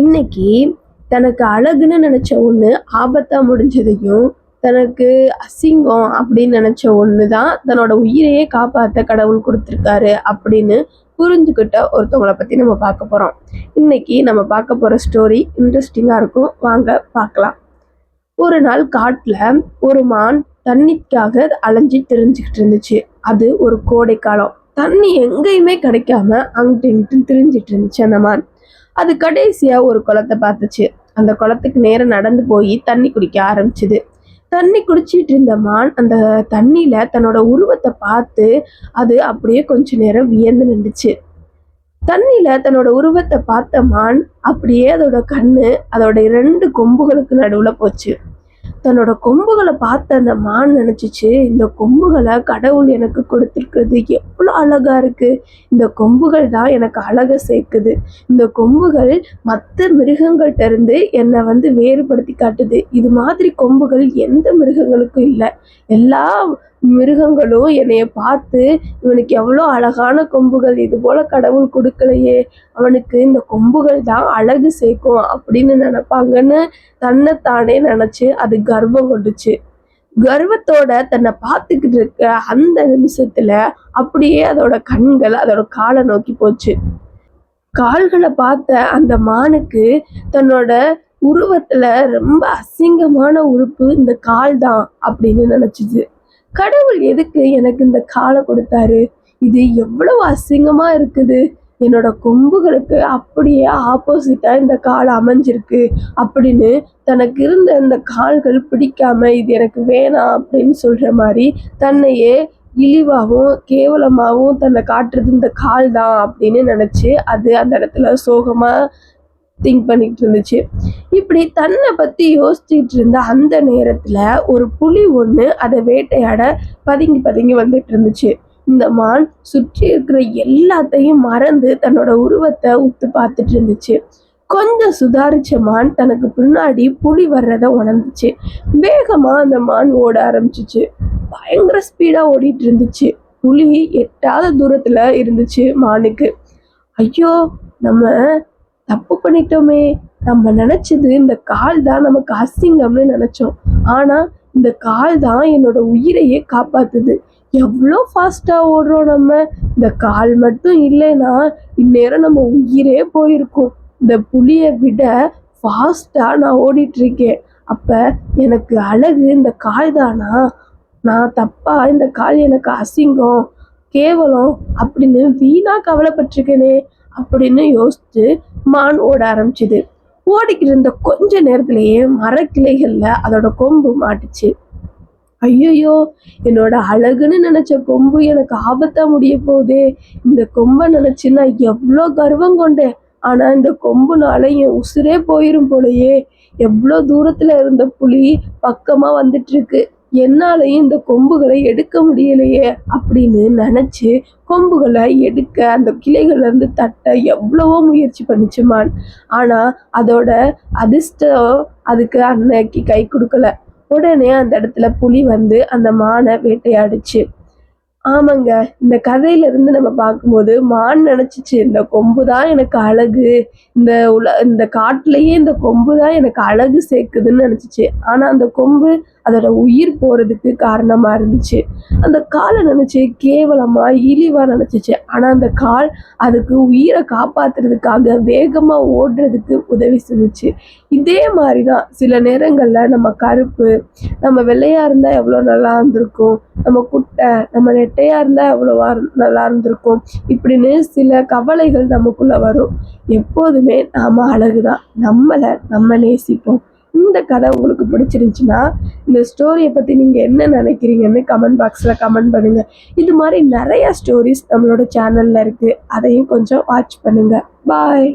இன்னைக்கு தனக்கு அழகுன்னு நினச்ச ஒன்று ஆபத்தாக முடிஞ்சதையும், தனக்கு அசிங்கம் அப்படின்னு நினச்ச ஒன்று தான் தன்னோட உயிரையே காப்பாற்ற கடவுள் கொடுத்துருக்காரு அப்படின்னு புரிஞ்சுக்கிட்ட ஒருத்தவங்கள பற்றி நம்ம பார்க்க போகிறோம் இன்னைக்கு நம்ம பார்க்க போகிற ஸ்டோரி இன்ட்ரெஸ்டிங்காக இருக்கும். வாங்க பார்க்கலாம். ஒரு நாள் காட்டில் ஒரு மான் தண்ணிக்காக அலைஞ்சி திரிஞ்சுக்கிட்டு இருந்துச்சு. அது ஒரு கோடைக்காலம். தண்ணி எங்கேயுமே கிடைக்காம அங்கிட்டு இங்கிட்டு திரிஞ்சிட்டு இருந்துச்சு அந்த மான். அது கடைசியா ஒரு குளத்தை பார்த்துச்சு. அந்த குளத்துக்கு நேரம் நடந்து போய் தண்ணி குடிக்க ஆரம்பிச்சுது. தண்ணி குடிச்சிட்டு இருந்த மான் அந்த தண்ணியில தன்னோட உருவத்தை பார்த்து அது அப்படியே கொஞ்ச நேரம் வியந்து நின்றுச்சு தண்ணியில தன்னோட உருவத்தை பார்த்த மான் அப்படியே அதோட கண்ணு அதோட இரண்டு கொம்புகளுக்கு நடுவுல போச்சு. தன்னோட கொம்புகளை பார்த்த அந்த மான் நினச்சிச்சு இந்த கொம்புகளை கடவுள் எனக்கு கொடுத்துருக்குறது எவ்வளோ அழகாக இருக்குது இந்த கொம்புகள் தான் எனக்கு அழகை சேர்க்குது. இந்த கொம்புகள் மற்ற மிருகங்கள்ட்ட இருந்து என்னை வந்து வேறுபடுத்தி காட்டுது. இது மாதிரி கொம்புகள் எந்த மிருகங்களுக்கும் இல்லை எல்லா மிருகங்களும் என்னைய பார்த்து இவனுக்கு எவ்வளோ அழகான கொம்புகள் இது போல கடவுள் கொடுக்கலையே. அவனுக்கு இந்த கொம்புகள் தான் அழகு சேர்க்கும் அப்படின்னு நினைப்பாங்கன்னு தன்னைத்தானே நினைச்சு அது கர்வம் கொண்டுச்சு. கர்வத்தோட தன்னை பார்த்துக்கிட்டு இருக்க அந்த நிமிஷத்துல அப்படியே அதோட கண்கள் அதோட காலை நோக்கி போச்சு. கால்களை பார்த்த அந்த மானுக்கு தன்னோட உருவத்துல ரொம்ப அசிங்கமான உறுப்பு இந்த கால் தான் அப்படின்னு நினைச்சிது கடவுள் எதுக்கு எனக்கு இந்த காலை கொடுத்தாரு? இது எவ்வளவு அசிங்கமா இருக்குது. என்னோட கொம்புகளுக்கு அப்படியே ஆப்போசிட்டா இந்த கால் அமைஞ்சிருக்கு அப்படின்னு தனக்கு இருந்த இந்த கால்கள் பிடிக்காம இது எனக்கு வேணாம் அப்படின்னு சொல்ற மாதிரி தன்னையே இழிவாகவும் கேவலமாகவும் தன்னை காட்டுறது இந்த கால் தான் அப்படின்னு நினச்சி அது அந்த இடத்துல சோகமாக திங்க் பண்ணிட்டு இருந்துச்சு. இப்படி தன்னை பத்தி யோசிச்சுட்டு இருந்த அந்த நேரத்துல ஒரு புலி ஒண்ணு அதை வேட்டையாட பதுங்கி பதுங்கி வந்துட்டு இருந்துச்சு. இந்த மான் சுற்றி இருக்கிற எல்லாத்தையும் மறந்து தன்னோட உருவத்தை உத்து பார்த்துட்டு இருந்துச்சு. கொஞ்சம் சுதாரிச்ச மான் தனக்கு பின்னாடி புலி வர்றத உணர்ந்துச்சு. வேகமா அந்த மான் ஓட ஆரம்பிச்சிச்சு பயங்கர ஸ்பீடா ஓடிட்டு இருந்துச்சு. புலி எட்டாத தூரத்துல இருந்துச்சு மானுக்கு. ஐயோ நம்ம தப்பு பண்ணிட்டோமே. நம்ம நினைச்சது இந்த கால் தான் நமக்கு அசிங்கம்னு நினைச்சோம். ஆனா இந்த கால் தான் என்னோட உயிரையே காப்பாத்துது. எவ்வளோ ஃபாஸ்டா ஓடுறோம் நம்ம. இந்த கால் மட்டும் இல்லைன்னா இந்நேரம் நம்ம உயிரே போயிருக்கும். இந்த புலிய விட ஃபாஸ்டா நான் ஓடிட்டு இருக்கேன். அப்ப எனக்கு அழகு இந்த கால் தானா? நான் தப்பா இந்த கால் எனக்கு அசிங்கம், கேவலம் அப்படின்னு வீணா கவலைப்பட்டிருக்கேனே அப்படின்னு யோசிச்சு மான் ஓட ஆரம்பிச்சுது. ஓடிக்கிட்டு இருந்த கொஞ்ச நேரத்திலேயே மரக்கிளைகள்ல அதோட கொம்பு மாட்டுச்சு. ஐயையோ என்னோட அழகுன்னு நினைச்ச கொம்பு எனக்கு ஆபத்தா முடிய போகுதே. இந்த கொம்பை நினைச்சு நான் எவ்வளோ கர்வம் கொண்டேன். ஆனால் இந்த கொம்புனால என் உசுரே போயிரும் போலயே. எவ்வளோ தூரத்தில் இருந்த புலி பக்கமாக வந்துட்டு இருக்கு. என்னாலையும் இந்த கொம்புகளை எடுக்க முடியலையே அப்படின்னு நினச்சி கொம்புகளை எடுக்க அந்த கிளைகள்லேருந்து தட்ட எவ்வளவோ முயற்சி பண்ணிச்சு மான். ஆனால் அதோட அதிர்ஷ்டம் அதுக்கு அன்னைக்கு கை கொடுக்கல. உடனே அந்த இடத்துல புலி வந்து அந்த மானை வேட்டையாடுச்சு. ஆமாங்க இந்த கதையிலிருந்து நம்ம பார்க்கும்போது மான் நினச்சிச்சு இந்த கொம்பு தான் எனக்கு அழகு. இந்த உல இந்த காட்டிலையே இந்த கொம்பு தான் எனக்கு அழகு சேர்க்குதுன்னு நினச்சிச்சு ஆனால் அந்த கொம்பு அதோட உயிர் போகிறதுக்கு காரணமாக இருந்துச்சு. அந்த காலை நினச்சி கேவலமாக இழிவாக நினச்சிச்சு ஆனால் அந்த கால் அதுக்கு உயிரை காப்பாற்றுறதுக்காக வேகமாக ஓடுறதுக்கு உதவி செஞ்சுச்சு. இதே மாதிரி தான் சில நேரங்களில் நம்ம கருப்பு, நம்ம வெள்ளையாக இருந்தால் எவ்வளோ நல்லா இருந்திருக்கும். நம்ம குட்டை, நம்ம நெட்டையாக இருந்தால் எவ்வளவா நல்லா இருந்திருக்கும். இப்படின்னு சில கவலைகள் நமக்குள்ளே வரும். எப்போதுமே நாம் அழகு தான் நம்மளை நம்ம நேசிப்போம். இந்த கதை உங்களுக்கு பிடிச்சிருந்துச்சுன்னா இந்த ஸ்டோரியை பற்றி நீங்கள் என்ன நினைக்கிறீங்கன்னு கமெண்ட் பாக்ஸில் கமெண்ட் பண்ணுங்கள் இது மாதிரி நிறையா ஸ்டோரிஸ் நம்மளோட சேனலில் இருக்குது அதையும் கொஞ்சம் வாட்ச் பண்ணுங்கள் பாய்.